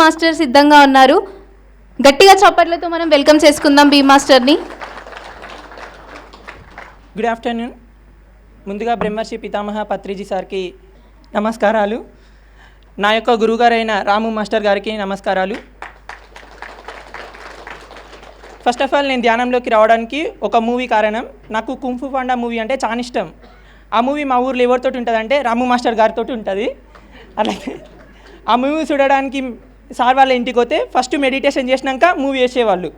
Master సిద్ధంగా ఉన్నారు. గట్టిగా చప్పట్లతో మనం వెల్కమ్ చేసుకుందాం బీ మాస్టర్ని. గుడ్ ఆఫ్టర్నూన్ ముందుగా బ్రహ్మర్షి పితామహ పత్రిజీ సార్కి నమస్కారాలు. నా యొక్క గురుగారైన రాము మాస్టర్ గారికి నమస్కారాలు. ఫస్ట్ ఆఫ్ ఆల్ నేను ధ్యానంలోకి రావడానికి ఒక మూవీ కారణం నాకు కుంఫు పాండా మూవీ అంటే చాలా ఇష్టం. ఆ మూవీ మా ఊర్లో ఎవరితోటి ఉంటుంది అంటే రాము మాస్టర్ గారితో ఉంటుంది. అలాగే ఆ మూవీ చూడడానికి సార్ వాళ్ళ ఇంటికి పోతే ఫస్ట్ మెడిటేషన్ చేసినాక మూవీ వేసేవాళ్ళు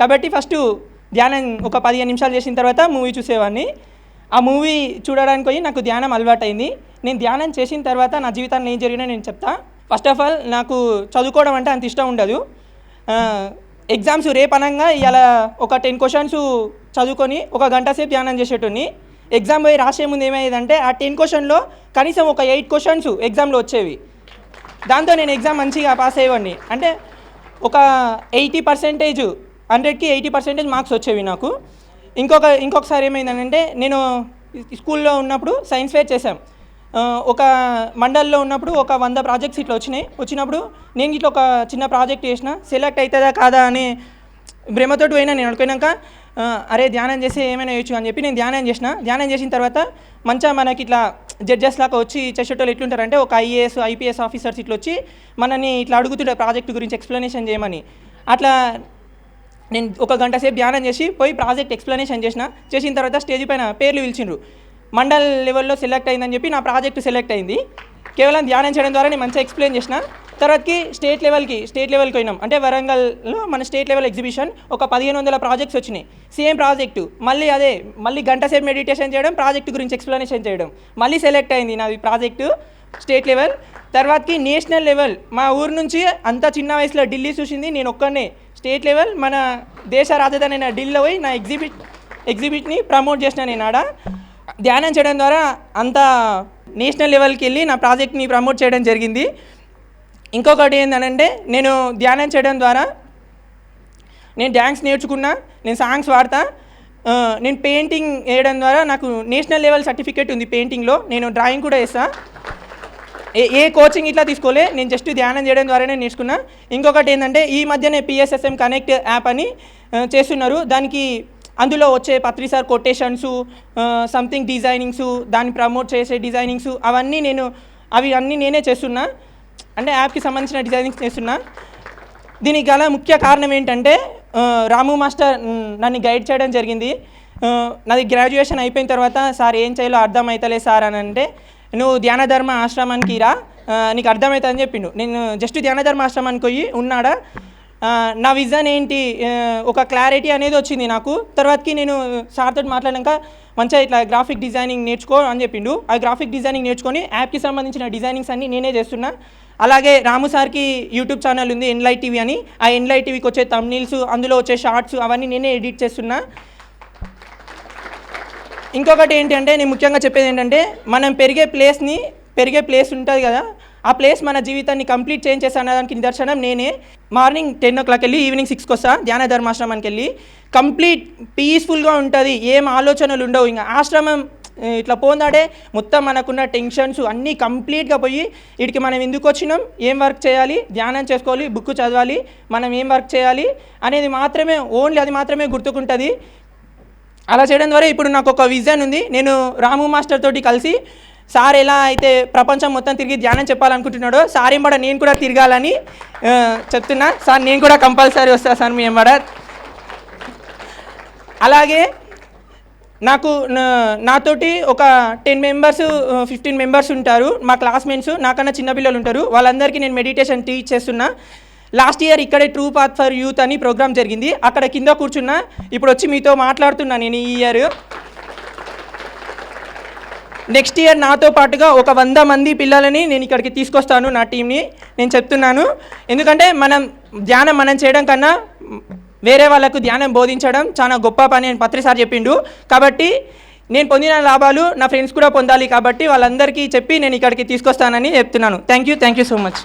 కాబట్టి ఫస్ట్ ధ్యానం ఒక పదిహేను నిమిషాలు చేసిన తర్వాత మూవీ చూసేవాడిని. ఆ మూవీ చూడడానికి పోయి నాకు ధ్యానం అలవాటైంది. నేను ధ్యానం చేసిన తర్వాత నా జీవితాన్ని ఏం జరిగినా నేను చెప్తా. ఫస్ట్ ఆఫ్ ఆల్ నాకు చదువుకోవడం అంటే అంత ఇష్టం ఉండదు. ఎగ్జామ్స్ రేపు అనగా ఇలా ఒక టెన్ క్వశ్చన్స్ చదువుకొని ఒక గంట సేపు ధ్యానం చేసేటోని ఎగ్జామ్ పోయి రాసే ముందు ఏమయ్యేదంటే ఆ టెన్ క్వశ్చన్లో కనీసం ఒక ఎయిట్ క్వశ్చన్స్ ఎగ్జామ్లో వచ్చేవి. దాంతో నేను ఎగ్జామ్ మంచిగా పాస్ అయ్యేవాడిని. అంటే ఒక ఎయిటీ పర్సెంటేజ్ హండ్రెడ్కి ఎయిటీ పర్సెంటేజ్ మార్క్స్ వచ్చేవి నాకు. ఇంకొక ఇంకొకసారి ఏమైందంటే నేను స్కూల్లో ఉన్నప్పుడు సైన్స్ ఫేర్ చేశాం. ఒక మండల్లో ఉన్నప్పుడు ఒక వంద ప్రాజెక్ట్స్ ఇట్లా వచ్చినాయి. వచ్చినప్పుడు నేను ఇట్లా ఒక చిన్న ప్రాజెక్ట్ చేసిన సెలెక్ట్ అవుతుందా కాదా అని భ్రమతోటి పోయినా నేను. అనుకున్నాక అరే ధ్యానం చేసి ఏమైనా చేయొచ్చు అని చెప్పి నేను ధ్యానం చేసిన. ధ్యానం చేసిన తర్వాత మంచిగా మనకి ఇట్లా జడ్జెస్ లాగా వచ్చి చేసేటోళ్ళు ఎట్లుంటారంటే ఒక ఐఏఎస్ ఐపీఎస్ ఆఫీసర్స్ ఇట్లా వచ్చి మనని ఇట్లా అడుగుతుండే ప్రాజెక్ట్ గురించి ఎక్స్ప్లెనేషన్ చేయమని. అట్లా నేను ఒక గంట సేపు ధ్యానం చేసి పోయి ప్రాజెక్ట్ ఎక్స్ప్లెనేషన్ చేసిన. చేసిన తర్వాత స్టేజ్ పైన పేర్లు పిలిచిండ్రు. మండల్ లెవెల్లో సెలెక్ట్ అయిందని చెప్పి నా ప్రాజెక్ట్ సెలెక్ట్ అయింది. కేవలం ధ్యానం చేయడం ద్వారా నేను మంచిగా ఎక్స్ప్లెయిన్ చేసిన. తర్వాతకి స్టేట్ లెవెల్కి స్టేట్ లెవెల్కి పోయినాం. అంటే వరంగల్లో మన స్టేట్ లెవెల్ ఎగ్జిబిషన్ ఒక పదిహేను వందల ప్రాజెక్ట్స్ వచ్చినాయి. సేమ్ ప్రాజెక్టు మళ్ళీ అదే మళ్ళీ గంట సేపు మెడిటేషన్ చేయడం ప్రాజెక్ట్ గురించి ఎక్స్ప్లెనేషన్ చేయడం. మళ్ళీ సెలెక్ట్ అయింది నాది ప్రాజెక్టు స్టేట్ లెవెల్ తర్వాతకి నేషనల్ లెవెల్ మా ఊరు నుంచి అంత చిన్న వయసులో ఢిల్లీ చూసింది నేను ఒక్కనే స్టేట్ లెవెల్ మన దేశ రాజధాని అయిన ఢిల్లీలో పోయి నా ఎగ్జిబిట్ ఎగ్జిబిట్ని ప్రమోట్ చేసిన నేను ఆడ. ధ్యానం చేయడం ద్వారా అంత నేషనల్ లెవెల్కి వెళ్ళి నా ప్రాజెక్ట్ని ప్రమోట్ చేయడం జరిగింది. ఇంకొకటి ఏంటంటే నేను ధ్యానం చేయడం ద్వారా నేను డ్యాన్స్ నేర్చుకున్నా నేను సాంగ్స్ వాడతా నేను పెయింటింగ్ వేయడం ద్వారా నాకు నేషనల్ లెవెల్ సర్టిఫికేట్ ఉంది పెయింటింగ్లో నేను డ్రాయింగ్ కూడా వేస్తా. ఏ ఏ కోచింగ్ ఇట్లా తీసుకోలే నేను జస్ట్ ధ్యానం చేయడం ద్వారానే నేర్చుకున్నా. ఇంకొకటి ఏంటంటే ఈ మధ్యనే పిఎస్ఎస్ఎం కనెక్ట్ యాప్ అని చేస్తున్నారు. దానికి అందులో వచ్చే పత్రిసార్ కొటేషన్స్ సంథింగ్ డిజైనింగ్స్ దాన్ని ప్రమోట్ చేసే డిజైనింగ్స్ అవన్నీ నేను అవి అన్నీ నేనే చేస్తున్నా. అంటే యాప్కి సంబంధించిన డిజైనింగ్స్ చేస్తున్నా దీనికి గల ముఖ్య కారణం ఏంటంటే రాము మాస్టర్ నన్ను గైడ్ చేయడం జరిగింది. నాది గ్రాడ్యుయేషన్ అయిపోయిన తర్వాత సార్ ఏం చేయాలో అర్థమవుతలే సార్ అని అంటే నువ్వు ధ్యాన ధర్మ ఆశ్రమానికి రా. నీకు అర్థమవుతుందని చెప్పిండు. నేను జస్ట్ ధ్యాన ధర్మ ఆశ్రమానికి పోయి ఉన్నాడా? నా విజన్ ఏంటి? ఒక క్లారిటీ అనేది వచ్చింది నాకు. తర్వాతకి నేను సార్తో మాట్లాడాక మంచిగా ఇట్లా గ్రాఫిక్ డిజైనింగ్ నేర్చుకో అని చెప్పిండు. ఆ గ్రాఫిక్ డిజైనింగ్ నేర్చుకొని యాప్కి సంబంధించిన డిజైనింగ్స్ అన్నీ నేనే చేస్తున్నా. అలాగే రాము సార్కి యూట్యూబ్ ఛానల్ ఉంది ఎన్లైట్ టీవీ అని. ఆ ఎన్లైట్ టీవీకి వచ్చే తమ్నీల్స్ అందులో వచ్చే షార్ట్స్ అవన్నీ నేనే ఎడిట్ చేస్తున్నా. ఇంకొకటి ఏంటంటే నేను ముఖ్యంగా చెప్పేది ఏంటంటే మనం పెరిగే ప్లేస్ని పెరిగే ప్లేస్ ఉంటుంది కదా. ఆ ప్లేస్ మన జీవితాన్ని కంప్లీట్ చేంజ్ చేస్తా అన్నదానికి నిదర్శనం నేనే. మార్నింగ్ టెన్ ఓ క్లాక్ వెళ్ళి ఈవినింగ్ సిక్స్కి వస్తా ధ్యాన ధర్మాశ్రమానికి వెళ్ళి. కంప్లీట్ పీస్ఫుల్గా ఉంటుంది ఏం ఆలోచనలు ఉండవు. ఇంకా ఆశ్రమం ఇట్లా పోందాడే మొత్తం మనకున్న టెన్షన్స్ అన్నీ కంప్లీట్గా పోయి వీటికి మనం ఎందుకు వచ్చినాం ఏం వర్క్ చేయాలి ధ్యానం చేసుకోవాలి బుక్ చదవాలి మనం ఏం వర్క్ చేయాలి అనేది మాత్రమే ఓన్లీ అది మాత్రమే గుర్తుకుంటుంది. అలా చేయడం ద్వారా ఇప్పుడు నాకు ఒక విజన్ ఉంది. నేను రాము మాస్టర్ తోటి కలిసి సార్ ఎలా అయితే ప్రపంచం మొత్తం తిరిగి ధ్యానం చెప్పాలనుకుంటున్నాడో సార్ ఎంబడ నేను కూడా తిరగాలని చెప్తున్నా. సార్ నేను కూడా కంపల్సరీ వస్తా సార్ మీ ఎంబడ. అలాగే నాకు నా- నాతోటి ఒక టెన్ మెంబర్స్ ఫిఫ్టీన్ మెంబర్స్ ఉంటారు. మా క్లాస్మేట్స్ నాకన్నా చిన్నపిల్లలు ఉంటారు. వాళ్ళందరికీ నేను మెడిటేషన్ టీచ్ చేస్తున్నా. లాస్ట్ ఇయర్ ఇక్కడే ట్రూ పాత్ ఫర్ యూత్ అని ప్రోగ్రామ్ జరిగింది. అక్కడ కింద కూర్చున్నా. ఇప్పుడు వచ్చి మీతో మాట్లాడుతున్నా నేను ఈ ఇయర్. నెక్స్ట్ ఇయర్ నాతో పాటుగా ఒక వంద మంది పిల్లలని నేను ఇక్కడికి తీసుకొస్తాను నా టీంని నేను చెప్తున్నాను. ఎందుకంటే మనం ధ్యానం మనం చేయడం కన్నా వేరే వాళ్ళకు ధ్యానం బోధించడం చాలా గొప్ప పని అని పత్రిసారి చెప్పిండు. కాబట్టి నేను పొందిన లాభాలు నా ఫ్రెండ్స్ కూడా పొందాలి కాబట్టి వాళ్ళందరికీ చెప్పి నేను ఇక్కడికి తీసుకొస్తానని చెప్తున్నాను. Thank you thank you so much